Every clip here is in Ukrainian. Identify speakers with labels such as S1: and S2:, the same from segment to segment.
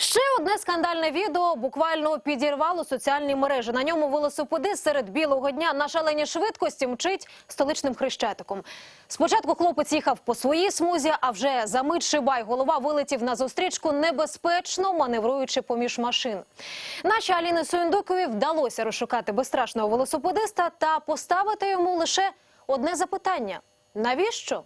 S1: Ще одне скандальне відео буквально підірвало соціальні мережі. На ньому велосипедист серед білого дня на шаленій швидкості мчить столичним хрещатиком. Спочатку хлопець їхав по своїй смузі, а вже за мить шибай голова вилетів на зустрічку небезпечно, маневруючи поміж машин. Нашій Аліни Суєндукові вдалося розшукати безстрашного велосипедиста та поставити йому лише одне запитання: навіщо?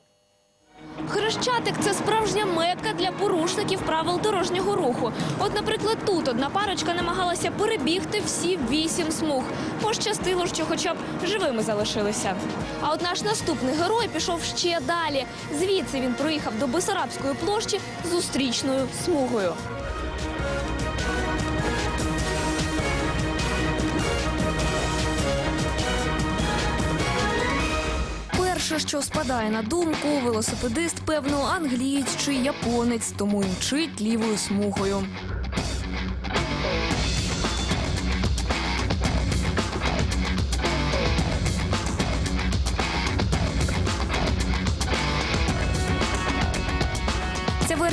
S2: Хрещатик це справжня метка для порушників правил дорожнього руху. От, наприклад, тут одна парочка намагалася перебігти всі вісім смуг. Пощастило, що хоча б живими залишилися. А от наш наступний герой пішов ще далі. Звідси він проїхав до Бесарабської площі зустрічною смугою. Перше, що спадає на думку, велосипедист, певно, англієць чи японець, тому й мчить лівою смугою.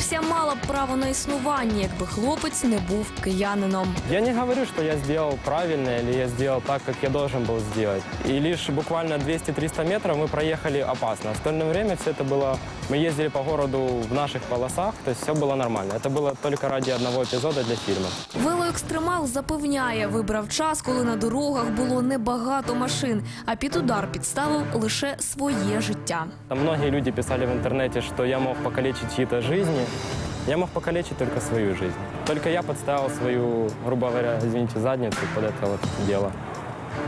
S2: версія мала б право на існування, якби хлопець не був киянином.
S3: Я не говорю, что я сделал правильно или я сделал так, как я должен был сделать. И лишь буквально 200-300 метров мы проехали опасно. Остальное время все это было... Мы ездили по городу в наших полосах, то есть все было нормально. Это было только ради одного эпизода для фильма.
S2: Велоекстремал запевняє, вибрав час, коли на дорогах було небагато машин, а під удар підставив лише своє життя.
S3: Там многие люди писали в интернете, что я мог покалечить чьи-то жизни. Я мог покалечить только свою жизнь. Только я подставил свою, грубо говоря, извините, задницу под это вот дело.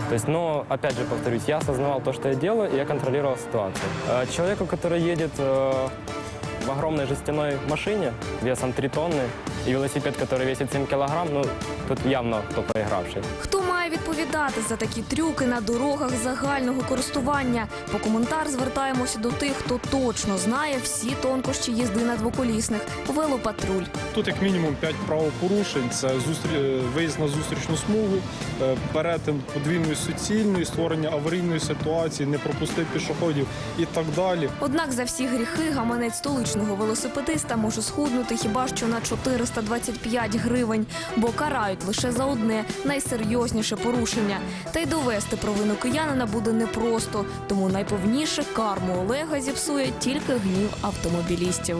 S3: То есть, но, опять же, повторюсь, я осознавал то, что я делаю, и я контролировал ситуацию. Э, Человеку, который едет э, в огромной жестяной машине весом 3 тонны, и велосипед, который весит 7 килограмм, ну, тут явно кто проигравший.
S2: Хто має відповідати за такі трюки на дорогах загального користування? По коментар звертаємося до тих, хто точно знає всі тонкощі їзди на двоколісних. Велопатруль.
S4: Тут як мінімум 5 правопорушень: це зустрі... виїзд на зустрічну смугу, е, перетин подвійної суцільної, створення аварійної ситуації, не пропустив пішоходів і так далі.
S2: Однак за всі гріхи гаманець столичного велосипедиста може схуднути хіба що на 425 гривень, бо карають лише за одне найсерйозніше порушення. Та й довести провину киянина буде непросто, тому найповніше карму Олега зіпсує тільки гнів автомобілістів.